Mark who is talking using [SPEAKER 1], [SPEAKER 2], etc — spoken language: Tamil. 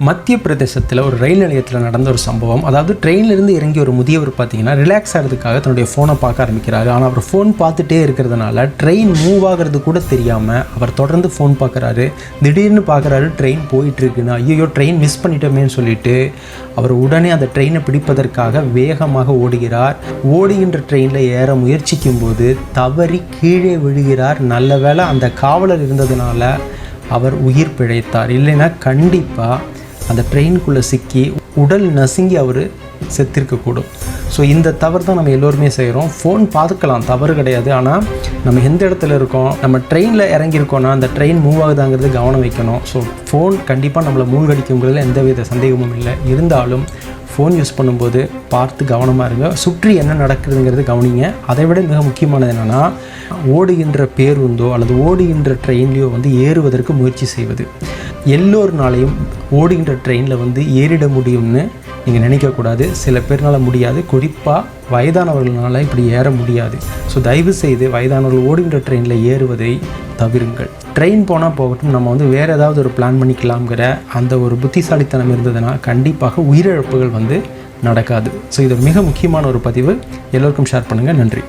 [SPEAKER 1] மத்திய பிரதேசத்தில் ஒரு ரயில் நிலையத்தில் நடந்த ஒரு சம்பவம். அதாவது ட்ரெயின்லேருந்து இறங்கி ஒரு முதியவர் பார்த்தீங்கன்னா ரிலாக்ஸ் ஆகிறதுக்காக தன்னுடைய ஃபோனை பார்க்க ஆரம்பிக்கிறாரு. ஆனால் அவர் ஃபோன் பார்த்துட்டே இருக்கிறதுனால ட்ரெயின் மூவ் ஆகிறது கூட தெரியாமல் அவர் தொடர்ந்து ஃபோன் பார்க்குறாரு. திடீர்னு பார்க்குறாரு ட்ரெயின் போயிட்டுருக்குன்னு. ஐயோ ட்ரெயின் மிஸ் பண்ணிட்டோமேன்னு சொல்லிட்டு அவர் உடனே அந்த ட்ரெயினை பிடிப்பதற்காக வேகமாக ஓடுகிறார். ஓடுகின்ற ட்ரெயினில் ஏற முயற்சிக்கும் போது தவறி கீழே விழுகிறார். நல்ல வேளை அந்த காவலர் இருந்ததுனால அவர் உயிர் பிழைத்தார். இல்லைன்னா கண்டிப்பாக அந்த ட்ரெயினுக்குள்ளே சிக்கி உடல் நசுங்கி அவர் செத்திருக்கக்கூடும். ஸோ இந்த தவறு தான் நம்ம எல்லோருமே செய்கிறோம் ஃபோன் பார்த்துக்கலாம். தவறு கிடையாது. ஆனால் நம்ம எந்த இடத்துல இருக்கோம்? நம்ம ட்ரெயினில் இறங்கியிருக்கோன்னா அந்த ட்ரெயின் மூவ் ஆகுதாங்கிறது கவனம் வைக்கணும். ஸோ ஃபோன் கண்டிப்பாக நம்மளை மூழ்கடிக்குங்கிறதுல எந்தவித சந்தேகமும் இல்லை. இருந்தாலும் ஃபோன் யூஸ் பண்ணும்போது பார்த்து கவனமாக இருங்க. சுற்றி என்ன நடக்குதுங்கிறது கவனிங்க. அதை விட மிக முக்கியமானது என்னென்னா ஓடுகின்ற பேருந்தோ அல்லது ஓடுகின்ற ட்ரெயின்லையோ வந்து ஏறுவதற்கு முயற்சி செய்வது. எல்லோருனாலையும் ஓடுகின்ற ட்ரெயினில் வந்து ஏறிட முடியும்னு நீங்கள் நினைக்கக்கூடாது. சில பேர்னால முடியாது. குறிப்பாக வயதானவர்களால் இப்படி ஏற முடியாது. ஸோ தயவு செய்து வயதானவர்கள் ஓடுகின்ற ட்ரெயினில் ஏறுவதை தவிருங்கள். ட்ரெயின் போனால் போகட்டும் நம்ம வந்து வேறு ஏதாவது ஒரு பிளான் பண்ணிக்கலாம்ங்கிற அந்த ஒரு புத்திசாலித்தனம் இருந்ததுன்னா கண்டிப்பாக உயிரிழப்புகள் வந்து நடக்காது. ஸோ இது மிக முக்கியமான ஒரு பதிவு. எல்லோருக்கும் ஷேர் பண்ணுங்கள் நன்றி.